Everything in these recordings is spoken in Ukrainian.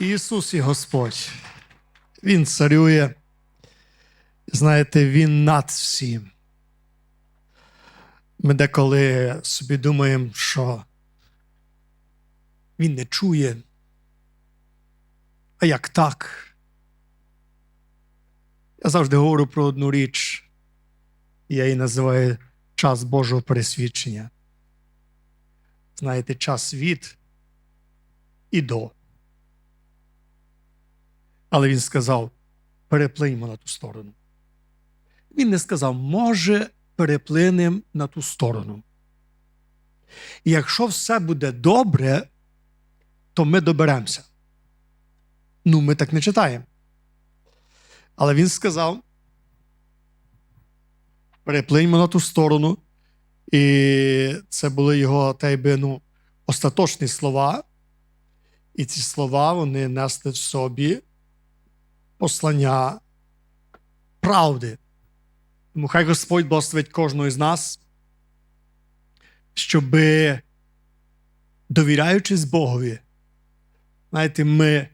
Ісус і Господь. Він царює. Знаєте, Він над всім. Ми деколи собі думаємо, що Він не чує. А як так? Я завжди говорю про одну річ. Я її називаю час Божого пересвідчення. Знаєте, час від і до. Але він сказав: переплиньмо на ту сторону. Він не сказав, може, переплинемо на ту сторону. І якщо все буде добре, то ми доберемося. Ну, ми так не читаємо. Але він сказав: переплиньмо на ту сторону. І це були його та й би, ну, остаточні слова. І ці слова вони несли в собі послання правди. Тому хай Господь благословить кожного з нас, щоб, довіряючись Богові, знаєте, ми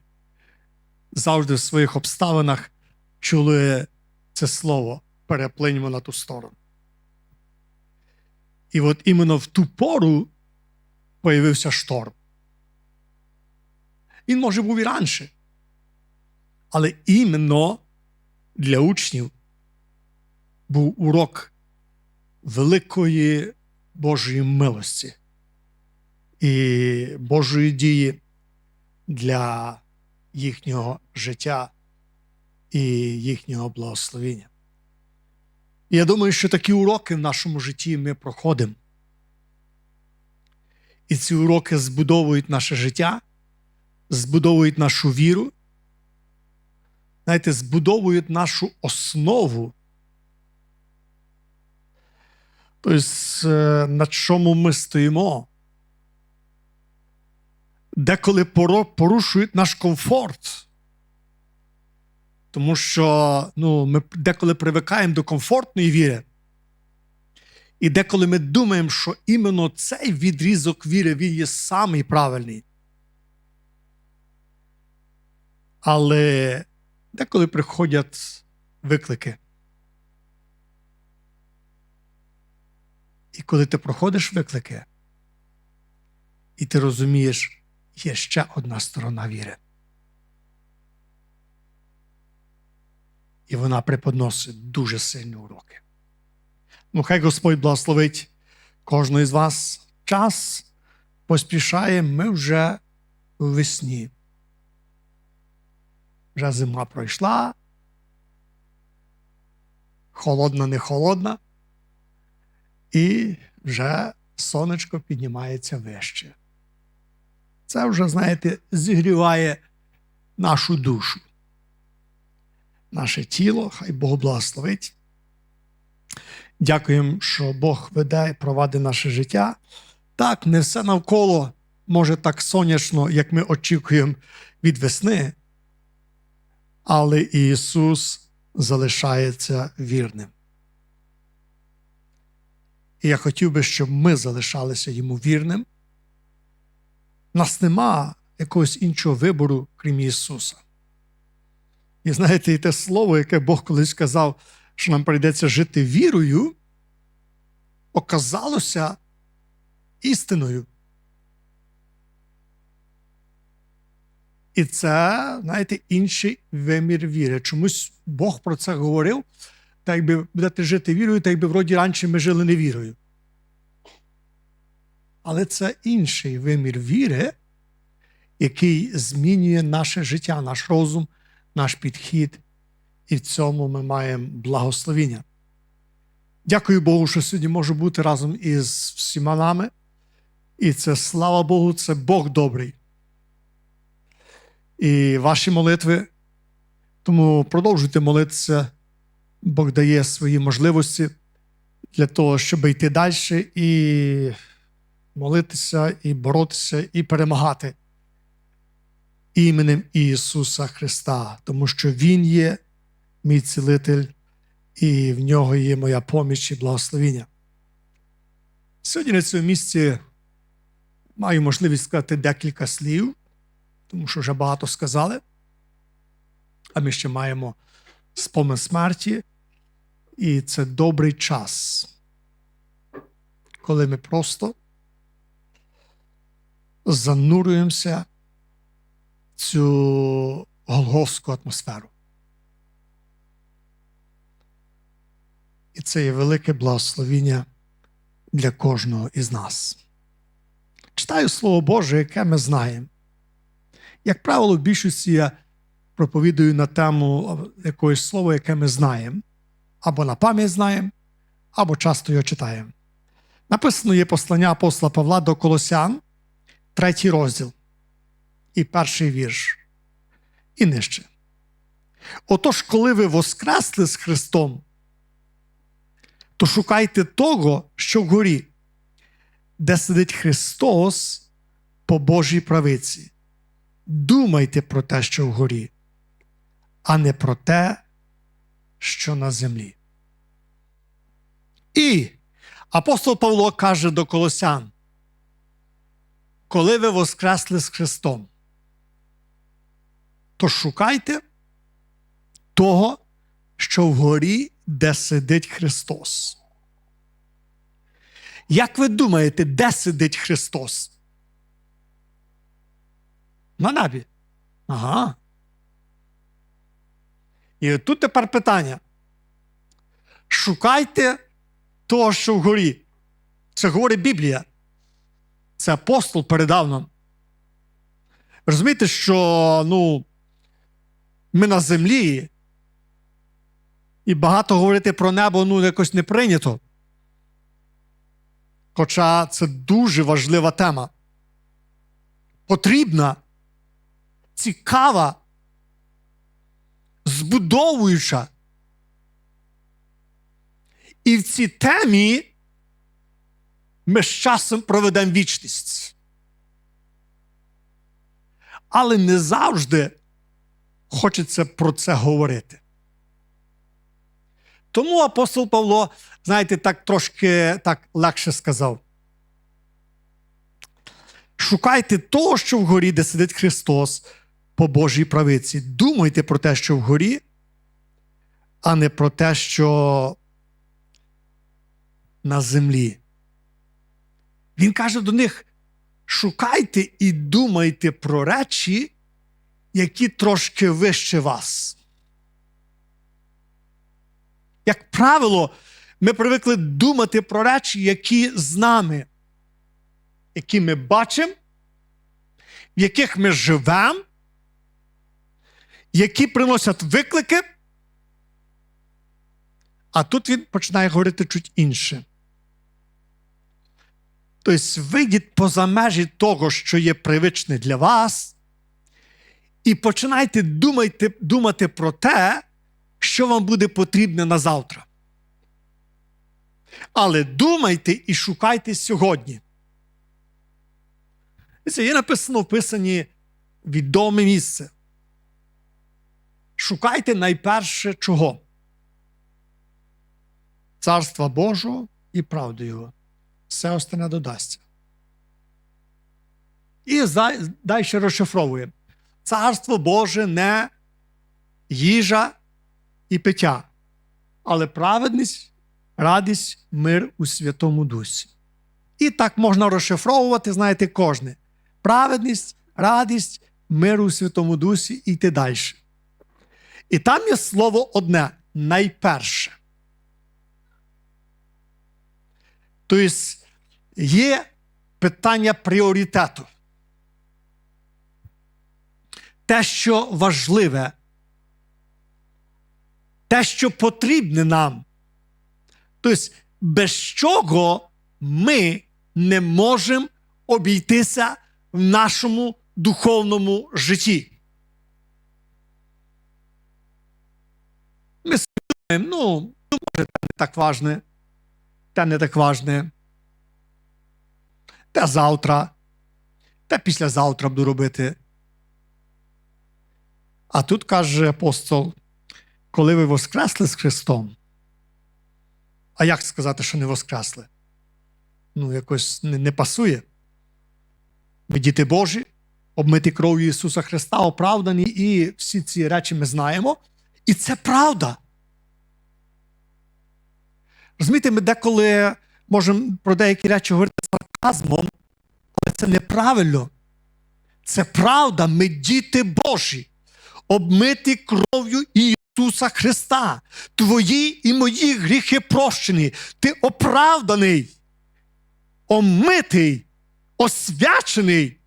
завжди в своїх обставинах чули це слово переплиньмо на ту сторону. І от іменно в ту пору появився шторм. Він може був і раніше. Але іменно для учнів був урок великої Божої милості і Божої дії для їхнього життя і їхнього благословення. Я думаю, що такі уроки в нашому житті ми проходимо. І ці уроки збудовують наше життя, збудовують нашу віру, знаєте, збудовують нашу основу. Тобто, е, на чому ми стоїмо, деколи порушують наш комфорт. Тому що ну, ми деколи привикаємо до комфортної віри. І деколи ми думаємо, що іменно цей відрізок віри він є самий правильний. Але деколи приходять виклики. І коли ти проходиш виклики, і ти розумієш, є ще одна сторона віри. І вона преподносить дуже сильні уроки. Ну, хай Господь благословить кожного із вас. Час поспішає, ми вже у весні. Вже зима пройшла. Холодна, не холодна. І вже сонечко піднімається вище. Це вже, знаєте, зігріває нашу душу наше тіло, хай Бог благословить. Дякуємо, що Бог веде і провадить наше життя. Так, не все навколо може так сонячно, як ми очікуємо від весни, але Ісус залишається вірним. І я хотів би, щоб ми залишалися йому вірним. Нас нема якогось іншого вибору, крім Ісуса. І знаєте, і те слово, яке Бог колись сказав, що нам прийдеться жити вірою, оказалося істиною. І це, знаєте, інший вимір віри. Чомусь Бог про це говорив, так якби будете жити вірою, так якби вроді раніше ми жили невірою. Але це інший вимір віри, який змінює наше життя, наш розум наш підхід, і в цьому ми маємо благословіння. Дякую Богу, що сьогодні можу бути разом із всіма нами. І це слава Богу, це Бог добрий. І ваші молитви. Тому продовжуйте молитися. Бог дає свої можливості для того, щоб йти далі і молитися, і боротися, і перемагати іменем Ісуса Христа, тому що Він є мій цілитель, і в нього є моя поміч і благословіння. Сьогодні на цьому місці маю можливість сказати декілька слів. Тому що вже багато сказали. А ми ще маємо спомин смерті, і це добрий час, коли ми просто занурюємося в цю голговську атмосферу. І це є велике благословіння для кожного із нас. Читаю Слово Боже, яке ми знаємо. Як правило, в більшості я проповідую на тему якогось слова, яке ми знаємо, або на пам'ять знаємо, або часто його читаємо. Написано є послання апостола Павла до Колосян, третій розділ і перший вірш. І нижче. Отож, коли ви воскресли з Христом, то шукайте того, що вгорі, де сидить Христос по Божій правиці. Думайте про те, що вгорі, а не про те, що на землі. І апостол Павло каже до Колосян, коли ви воскресли з Христом, то шукайте того, що вгорі, де сидить Христос. Як ви думаєте, де сидить Христос? На небі. Ага. І тут тепер питання. Шукайте того, що вгорі. Це говорить Біблія. Це апостол передав нам. Розумієте, що ну, ми на землі, і багато говорити про небо ну, якось не прийнято. Хоча це дуже важлива тема. Потрібна, цікава, збудовуюча. І в цій темі ми з часом проведемо вічність. Але не завжди хочеться про це говорити. Тому апостол Павло, знаєте, так трошки так легше сказав. Шукайте того, що вгорі, де сидить Христос по Божій правиці. Думайте про те, що вгорі, а не про те, що на землі. Він каже до них: шукайте і думайте про речі, які трошки вище вас. Як правило, ми привикли думати про речі, які з нами, які ми бачимо, в яких ми живемо, які приносять виклики. А тут він починає говорити чуть інше. Тобто, вийдіть поза межі того, що є привичне для вас, і починайте думати, думати про те, що вам буде потрібне на завтра. Але думайте і шукайте сьогодні. Це є написано в писанні відоме місце. Шукайте найперше чого? Царства Божого і правди Його. Все остане додасться. І далі розшифровуємо. Царство Боже не їжа і пиття, але праведність, радість, мир у Святому Дусі. І так можна розшифровувати, знаєте, кожне. Праведність, радість, мир у Святому Дусі і йти далі. І там є слово одне найперше. Тобто є питання пріоритету. Те, що важливе, те, що потрібне нам. Тобто, без чого ми не можемо обійтися в нашому духовному житті. Ми думаємо, ну, може, це не так важне, те не так важне. Те завтра, те післязавтра буду робити. А тут каже апостол, коли ви воскресли з Христом. А як сказати, що не воскресли? Ну, якось не, не пасує. Ви діти Божі, обмиті кров'ю Ісуса Христа, оправдані, і всі ці речі ми знаємо. І це правда. Розумієте, ми деколи можемо про деякі речі говорити сарказмом, але це неправильно. Це правда, ми діти Божі, обмиті кров'ю Ісуса Христа. Твої і мої гріхи прощені. Ти оправданий, омитий, освячений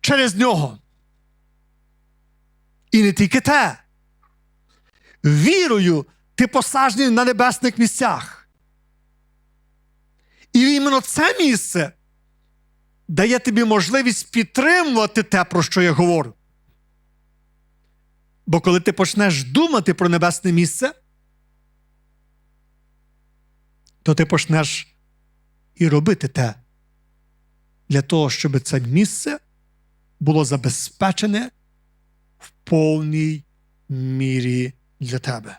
через нього. І не тільки те. Вірою ти посаджений на небесних місцях. І іменно це місце дає тобі можливість підтримувати те, про що я говорю. Бо коли ти почнеш думати про небесне місце, то ти почнеш і робити те для того, щоб це місце було забезпечене в повній мірі для тебе.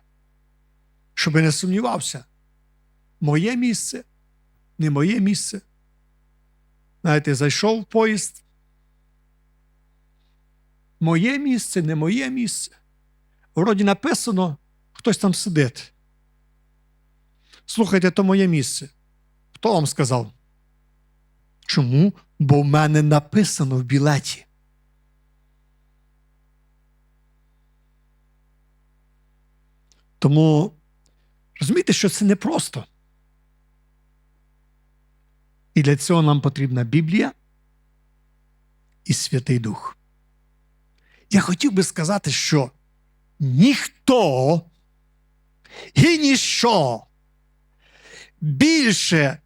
Щоб не сумнівався, моє місце, не моє місце. Знаєте, зайшов в поїзд. Моє місце, не моє місце. Вроді написано, хтось там сидить. Слухайте, то моє місце. Хто вам сказав? Чому? Бо в мене написано в білеті. Тому розумієте, що це непросто. І для цього нам потрібна Біблія і Святий Дух. Я хотів би сказати, що ніхто і ніщо більше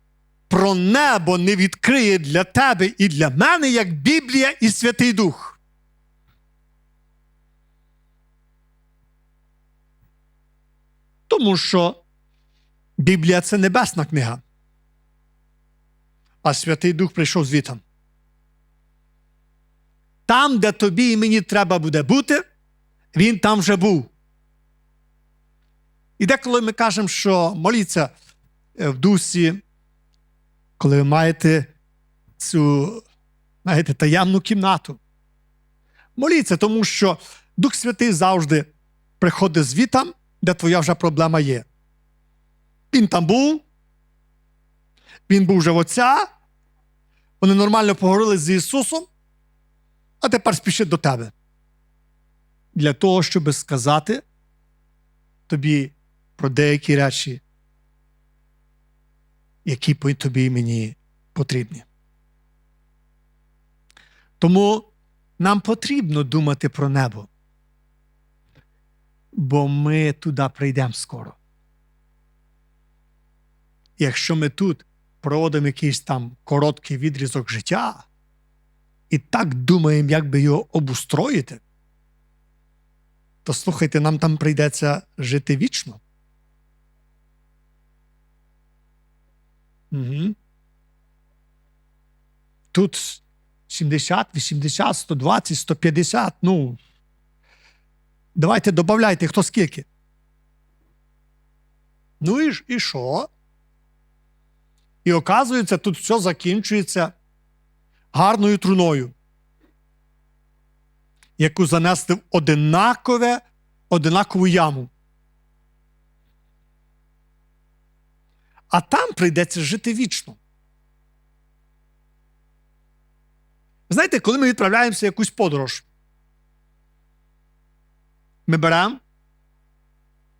про небо не відкриє для тебе і для мене, як Біблія і Святий Дух. Тому що Біблія це небесна книга а Святий Дух прийшов звітом. Там, де тобі і мені треба буде бути, він там вже був. І деколи ми кажемо, що моліться е, в дусі, коли ви маєте цю знаєте, таємну кімнату. Моліться, тому що Дух Святий завжди приходить звітам, де твоя вже проблема є. Він там був, він був вже в Отця, вони нормально поговорили з Ісусом, а тепер спішить до тебе. Для того, щоб сказати тобі про деякі речі, які тобі і мені потрібні. Тому нам потрібно думати про небо, бо ми туди прийдемо скоро. Якщо ми тут проводимо якийсь там короткий відрізок життя і так думаємо, як би його обустроїти, то слухайте, нам там прийдеться жити вічно. Угу. Тут 70, 80, 120, 150. Ну. Давайте додавайте, хто скільки. Ну і і що? І оказується, тут все закінчується гарною труною, яку занесли в одинакове, одинакову яму. А там прийдеться жити вічно. Знаєте, коли ми відправляємося в якусь подорож, ми беремо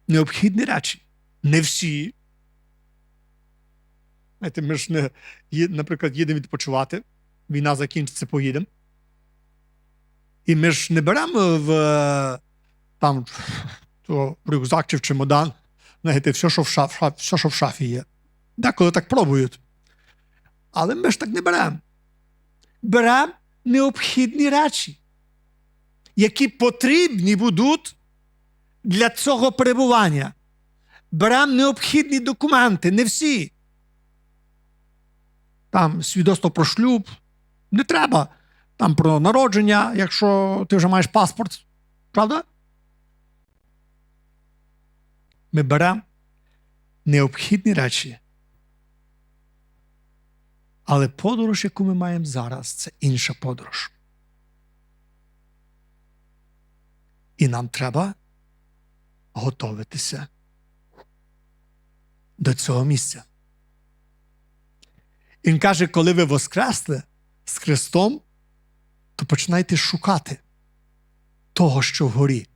необхідні речі. Не всі. Знаєте, Ми ж, не, наприклад, їдемо відпочивати, війна закінчиться, поїдемо. І ми ж не беремо в там, то, рюкзак чи в чемодан, знаєте, все, що в шаф, все, що в шафі є. Деколи так пробують. Але ми ж так не беремо. Беремо необхідні речі, які потрібні будуть для цього перебування. Беремо необхідні документи, не всі там свідоцтво про шлюб. Не треба там про народження, якщо ти вже маєш паспорт. Правда? Ми беремо необхідні речі. Але подорож, яку ми маємо зараз, це інша подорож. І нам треба готуватися до цього місця. Він каже, коли ви воскресли з Христом, то починайте шукати того, що вгорі.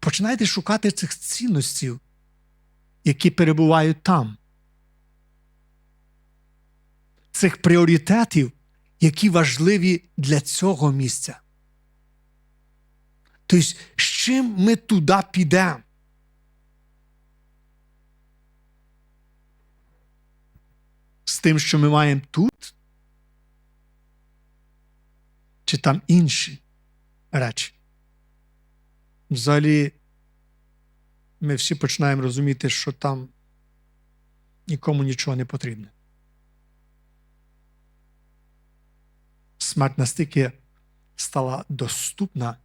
Починайте шукати цих цінностей, які перебувають там. Цих пріоритетів, які важливі для цього місця. Тобто, з чим ми туди підемо? З тим, що ми маємо тут? Чи там інші речі? Взагалі, ми всі починаємо розуміти, що там нікому нічого не потрібно. Смерть настільки стала доступна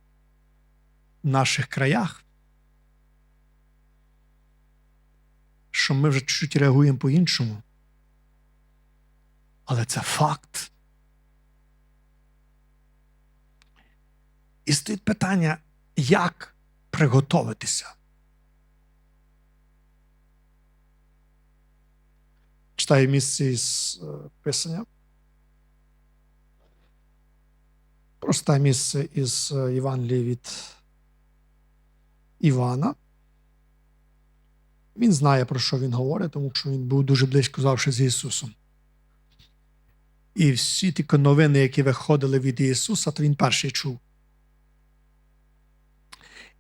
в наших краях, що ми вже чуть реагуємо по-іншому. Але це факт. І стоїть питання, як приготуватися. Читаю місце із е, Писання. Просте місце із е, Євангелія від Івана. Він знає, про що він говорить, тому що він був дуже близько завжди з Ісусом. І всі ті новини, які виходили від Ісуса, то він перший чув.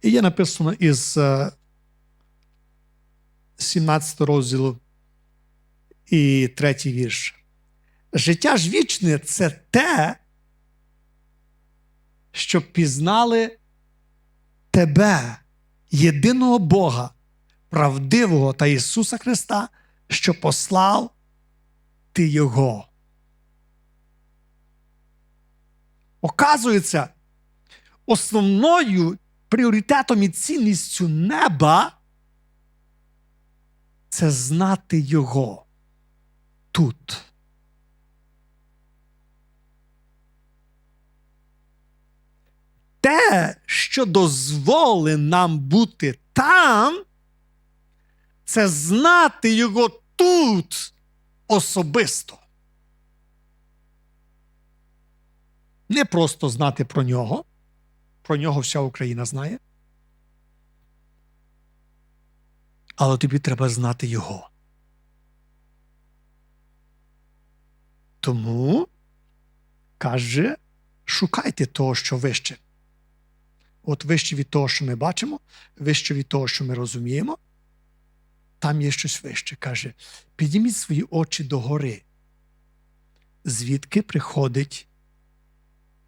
І є написано із 17 розділу і третій вірш. Життя ж вічне це те, щоб пізнали тебе, єдиного Бога, правдивого та Ісуса Христа, що послав ти Його. Оказується, основною пріоритетом і цінністю неба це знати Його тут. Те, що дозволить нам бути там, це знати Його тут особисто. Не просто знати про нього, про нього вся Україна знає. Але тобі треба знати його. Тому каже, шукайте того, що вище. От вище від того, що ми бачимо, вище від того, що ми розуміємо, там є щось вище. Каже, підніміть свої очі догори, звідки приходить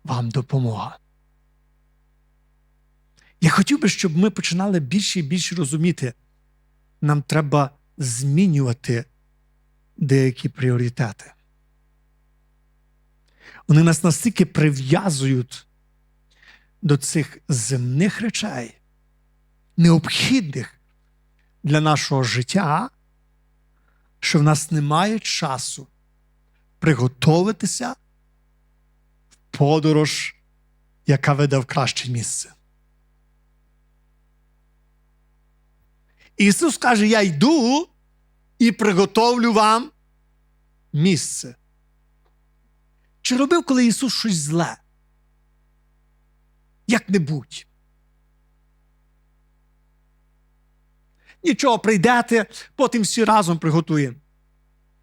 вам допомога. Я хотів би, щоб ми починали більше і більше розуміти, нам треба змінювати деякі пріоритети. Вони нас настільки прив'язують до цих земних речей, необхідних для нашого життя, що в нас немає часу приготуватися в подорож, яка веде в краще місце. Ісус каже: Я йду і приготовлю вам місце. Чи робив, коли Ісус щось зле? Як-небудь. Нічого прийдете, потім всі разом приготуємо.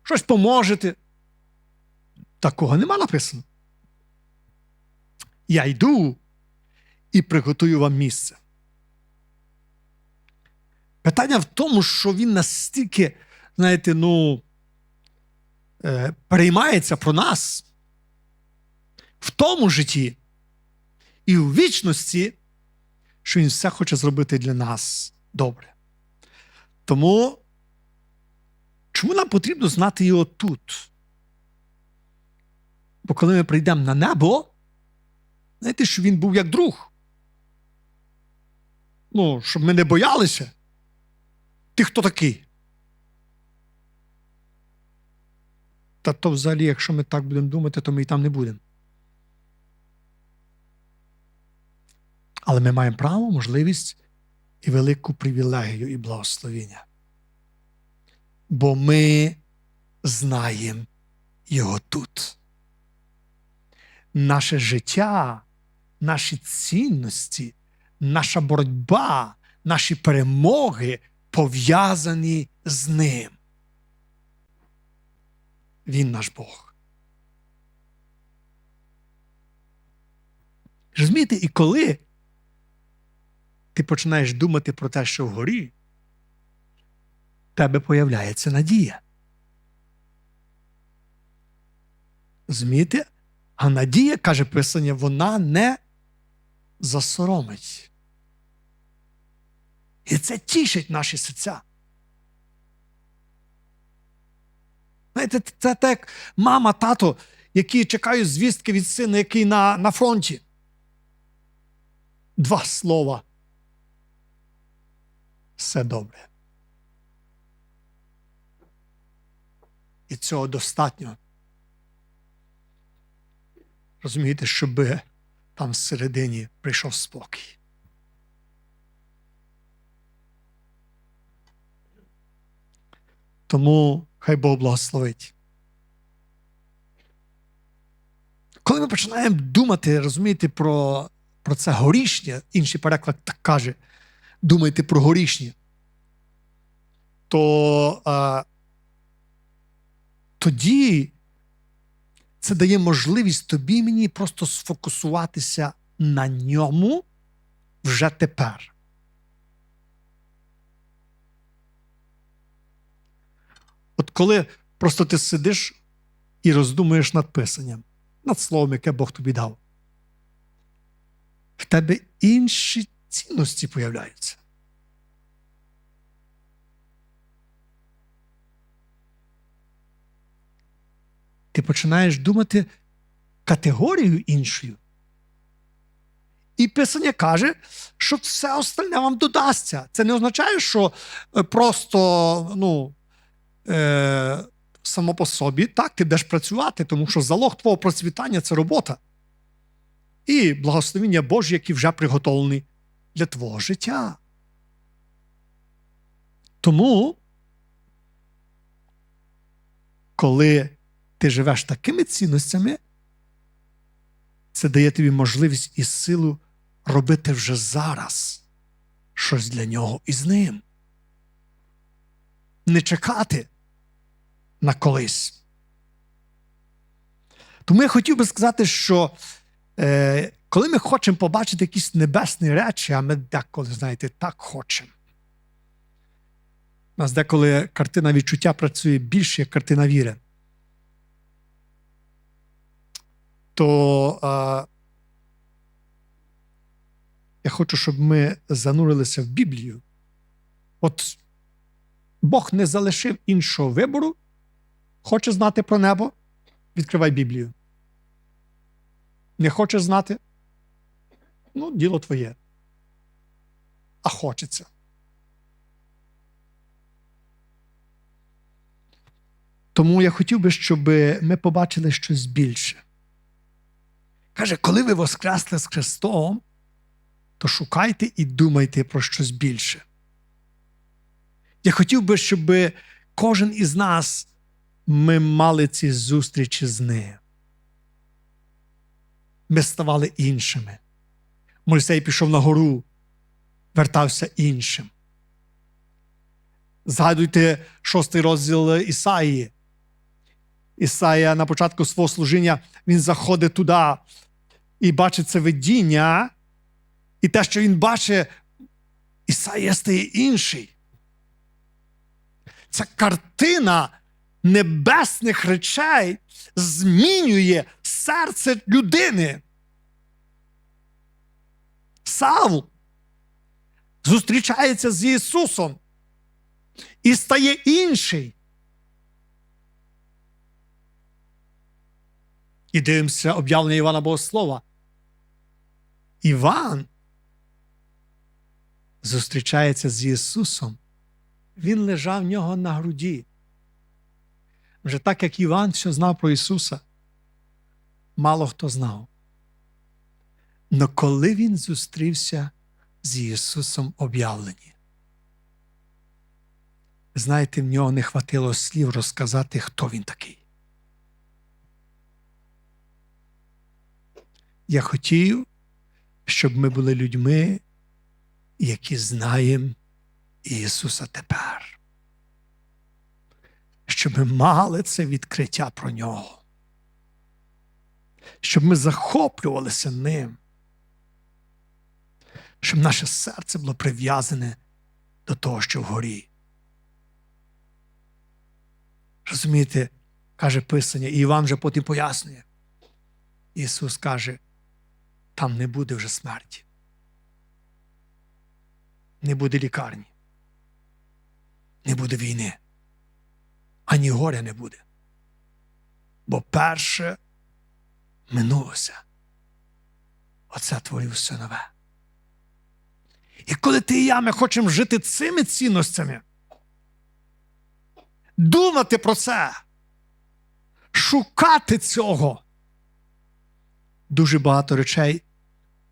Щось поможете. Такого нема написано. Я йду і приготую вам місце. Питання в тому, що він настільки, знаєте, ну, е, переймається про нас в тому житті і в вічності, що він все хоче зробити для нас добре. Тому чому нам потрібно знати його тут? Бо коли ми прийдемо на небо, знаєте, що він був як друг. Ну, щоб ми не боялися. Ти хто такий? Та то взагалі, якщо ми так будемо думати, то ми і там не будемо. Але ми маємо право, можливість і велику привілегію і благословіння. Бо ми знаємо його тут. Наше життя, наші цінності, наша боротьба, наші перемоги пов'язані з ним. Він наш Бог. Розумієте, і коли ти починаєш думати про те, що вгорі, тебе появляється надія. Розумієте? А надія, каже Писання, вона не засоромить. І це тішить наші серця. Знаєте, це так мама, тато, які чекають звістки від сина, який на, на фронті. Два слова. Все добре. І цього достатньо. Розумієте, щоб там всередині прийшов спокій. Тому хай Бог благословить. Коли ми починаємо думати, розумієте, про, про це горішнє, інший переклад так каже, думайте про горішнє, то а, тоді це дає можливість тобі і мені просто сфокусуватися на ньому вже тепер. От коли просто ти сидиш і роздумуєш над писанням, над словом, яке Бог тобі дав, в тебе інші цінності появляються. Ти починаєш думати категорією іншою. І Писання каже, що все остальне вам додасться. Це не означає, що е, просто ну, е, само по собі так ти будеш працювати, тому що залог твого процвітання це робота. І благословіння Боже, які вже приготовлені для твого життя. Тому, коли ти живеш такими цінностями, це дає тобі можливість і силу робити вже зараз щось для нього і з ним. Не чекати на колись. Тому я хотів би сказати, що е, коли ми хочемо побачити якісь небесні речі, а ми деколи, знаєте, так хочемо. У нас деколи картина відчуття працює більше, як картина віри. То а, я хочу, щоб ми занурилися в Біблію. От Бог не залишив іншого вибору. Хоче знати про небо? Відкривай Біблію. Не хочеш знати? Ну, діло твоє. А хочеться. Тому я хотів би, щоб ми побачили щось більше. Каже, коли ви воскресли з Христом, то шукайте і думайте про щось більше. Я хотів би, щоб кожен із нас ми мали ці зустрічі з ним. Ми ставали іншими. Мойсей пішов на гору, вертався іншим. Згадуйте шостий розділ Ісаї. Ісая на початку свого служіння він заходить туди і бачить це видіння, і те, що він бачить, Ісая стає інший. Ця картина небесних речей змінює серце людини. Савл зустрічається з Ісусом і стає інший. І дивимося об'явлення Івана Богослова. Іван зустрічається з Ісусом. Він лежав в нього на груді. Вже так як Іван все знав про Ісуса, мало хто знав. Но коли він зустрівся з Ісусом об'явлені, знаєте, в нього не хватило слів розказати, хто він такий. Я хотів, щоб ми були людьми, які знаємо Ісуса тепер. Щоб ми мали це відкриття про нього. Щоб ми захоплювалися ним. Щоб наше серце було прив'язане до того, що вгорі. Розумієте, каже Писання, і Іван вже потім пояснює. Ісус каже, там не буде вже смерті. Не буде лікарні. Не буде війни. Ані горя не буде. Бо перше минулося. Оце творив все нове. І коли ти і я ми хочемо жити цими цінностями, думати про це, шукати цього, дуже багато речей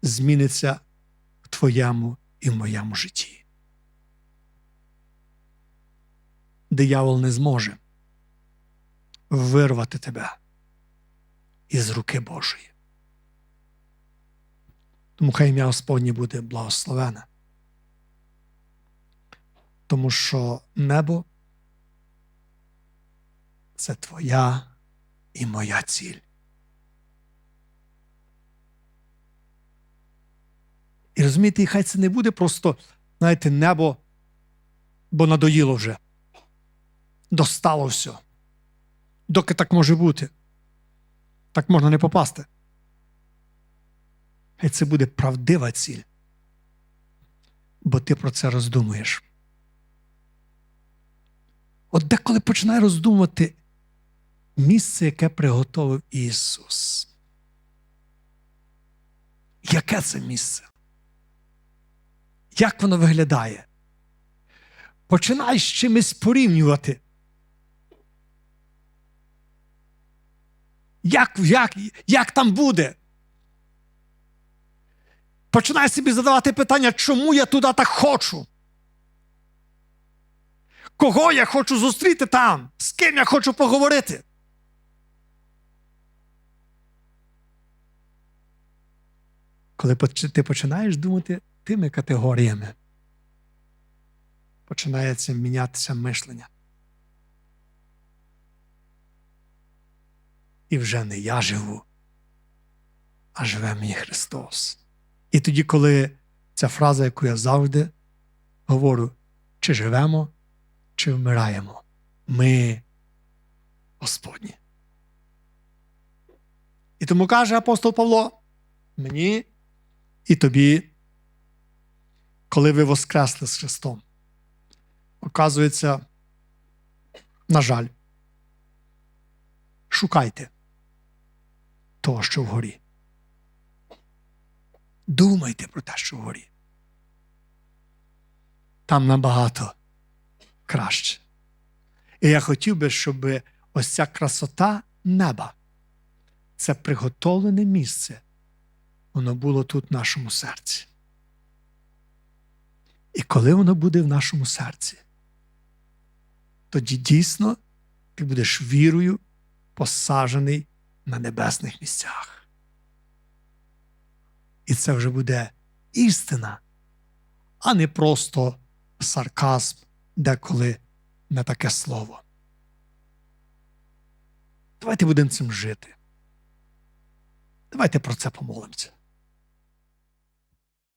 зміниться в твоєму і в моєму житті. Диявол не зможе вирвати тебе із руки Божої. Тому хай ім'я Господнє буде благословене. Тому що небо це твоя і моя ціль. І розумієте, і хай це не буде просто, знаєте, небо, бо надоїло вже. Достало все. Доки так може бути. Так можна не попасти. Хай це буде правдива ціль. Бо ти про це роздумуєш. От деколи починає роздумувати місце, яке приготовив Ісус. Яке це місце? Як воно виглядає? Починай з чимось порівнювати. Як, як, як там буде? Починай собі задавати питання, чому я туди так хочу? Кого я хочу зустріти там? З ким я хочу поговорити? Коли ти починаєш думати тими категоріями, починається мінятися мишлення. І вже не я живу, а живе мені Христос. І тоді, коли ця фраза, яку я завжди говорю, чи живемо, чи вмираємо, ми Господні. І тому каже апостол Павло, мені і тобі, коли ви воскресли з Христом, оказується, на жаль, шукайте того, що вгорі. Думайте про те, що вгорі. Там набагато краще. І я хотів би, щоб ось ця красота неба, це приготовлене місце, воно було тут в нашому серці. І коли воно буде в нашому серці, тоді дійсно ти будеш вірою посаджений на небесних місцях. І це вже буде істина, а не просто сарказм деколи на таке слово. Давайте будемо цим жити. Давайте про це помолимося.